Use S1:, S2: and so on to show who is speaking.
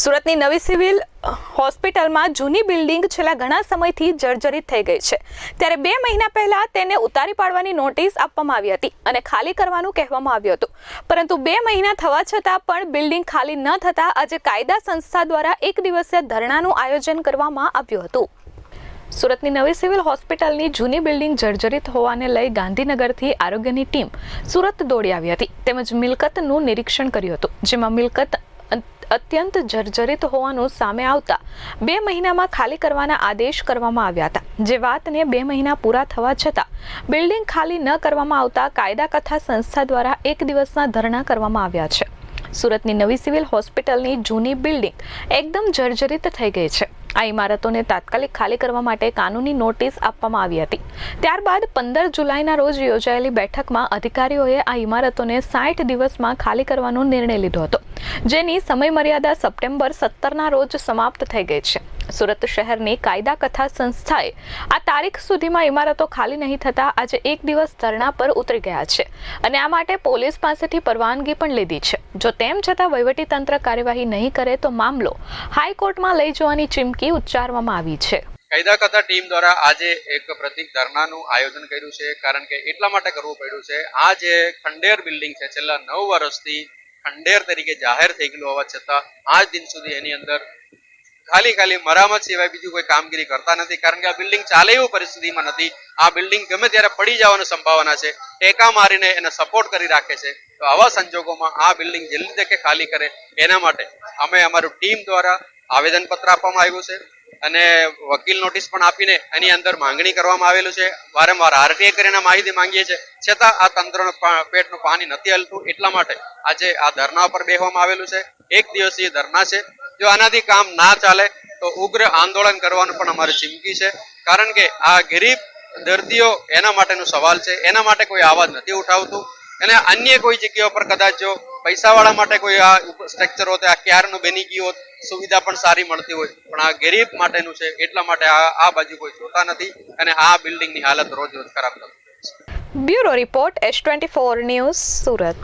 S1: સુરતની નવી સિવિલ હોસ્પિટલમાં જૂની બિલ્ડિંગ છેલ્લા ઘણા સમયથી જર્જરિત થઈ ગઈ છે. ત્યારે બે મહિના પહેલા તેને ઉતારી પાડવાની નોટિસ આપવામાં આવી હતી અને ખાલી કરવાનું કહેવામાં આવ્યું હતું. પરંતુ બે મહિના થવા છતાં પણ બિલ્ડિંગ ખાલી ન થતાં આજે કાયદા સંસ્થા દ્વારા એક દિવસીય ધરણાનું આયોજન કરવામાં આવ્યું હતું. સુરતની નવી સિવિલ હોસ્પિટલની જૂની બિલ્ડિંગ જર્જરિત હોવાને લઈ ગાંધીનગરથી આરોગ્યની ટીમ સુરત દોડી આવી હતી. તેમજ મિલકતનું નિરીક્ષણ કર્યું હતું, જેમાં મિલકત અત્યંત જર્જરિત હોવાનું સામે આવતા બે મહિનામાં ખાલી કરવાના આદેશ કરવામાં આવ્યા હતા. જે વાતને બે મહિના પૂરા થવા છતાં બિલ્ડિંગ ખાલી ન કરવામાં આવતા કાયદા કથા સંસ્થા દ્વારા એક દિવસના ધરણા કરવામાં આવ્યા છે. સુરતની નવી સિવિલ હોસ્પિટલની જૂની બિલ્ડિંગ એકદમ જર્જરિત થઈ ગઈ છે. આ ઇમારતોને તાત્કાલિક ખાલી કરવા માટે કાનૂની નોટિસ આપવામાં આવી હતી. ત્યારબાદ પંદર જુલાઈના રોજ યોજાયેલી બેઠકમાં અધિકારીઓએ આ ઇમારતોને સાઠ દિવસમાં ખાલી કરવાનો નિર્ણય લીધો હતો. જેની સમયમર્યાદા સપ્ટેમ્બર સત્તરના રોજ સમાપ્ત થઈ ગઈ છે. સુરત શહેરની કાયદા કથા સંસ્થાએ આ તારીખ સુધીમાં ઇમારતો ખાલી નહીં થતા આજે એક દિવસ ધરણા પર ઉતરી ગયા છે અને આ માટે પોલીસ પાસેથી પરવાનગી પણ લીધી છે. જો તેમ છતાં વહીવટીતંત્ર કાર્યવાહી નહીં કરે તો મામલો હાઈકોર્ટમાં લઈ જવાની ચીમકી ઉચ્ચારવામાં આવી છે.
S2: કાયદા કથા ટીમ દ્વારા આજે એક પ્રતિક ધરણાનું આયોજન કર્યું છે. કારણ કે એટલા માટે કરવું પડ્યું છે. આ જે ખંડેર બિલ્ડિંગ છે, છેલ્લા નવ વર્ષથી ખંડેર તરીકે જાહેર થઈ ગયેલું હોવા છતાં, આજ દિન સુધી એની અંદર ખાલી ખાલી મરામત સિવાય બીજું કોઈ કામગીરી કરતા નથી. કારણ કે આ બિલ્ડિંગ ચાલે એવું પરિસ્થિતિમાં નથી. આ બિલ્ડિંગ ગમે ત્યારે પડી જવાની સંભાવના છે, ટેકા મારીને એને સપોર્ટ કરી રાખે છે, તો આવા સંજોગોમાં આ બિલ્ડિંગ જલ્દી તકે ખાલી કરે, એના માટે અમે અમારું ટીમ દ્વારા આવેદનપત્ર આપવામાં આવ્યું છે. અને વકીલ નોટિસ પણ આપીને એની અંદર માંગણી કરવામાં આવેલું છે. વારંવાર આરટીઆઈ કરીને માહિતી માંગીએ છીએ. છતાં આ તંત્રનું પેટનું પાણી નથી હલતું એટલા માટે આજે આ ધરના પર બેહવામાં આવેલું છે. એક દિવસીય ધરના છે. જો આનાથી કામ ના ચાલે તો ઉગ્ર આંદોલન કરવાનું પણ અમારી ચીમકી છે. કારણ કે આ ગરીબ દર્દીઓ એના માટેનો સવાલ છે. એના માટે કોઈ આવાજ નથી ઉઠાવતું. અને અન્ય કોઈ જગ્યાઓ પર કદાચ જો પૈસાવાળા માટે કોઈ આ સ્ટ્રક્ચર હોત, આ ક્યારનું બની ગયું હોત, સુવિધા પણ સારી મળતી હોય. પણ આ ગરીબ માટેનું છે, એટલા માટે આ આ બાજુ કોઈ જોતા નથી અને આ બિલ્ડિંગની હાલત રોજ રોજ ખરાબ થતી
S1: bureau report S twenty four news Surat.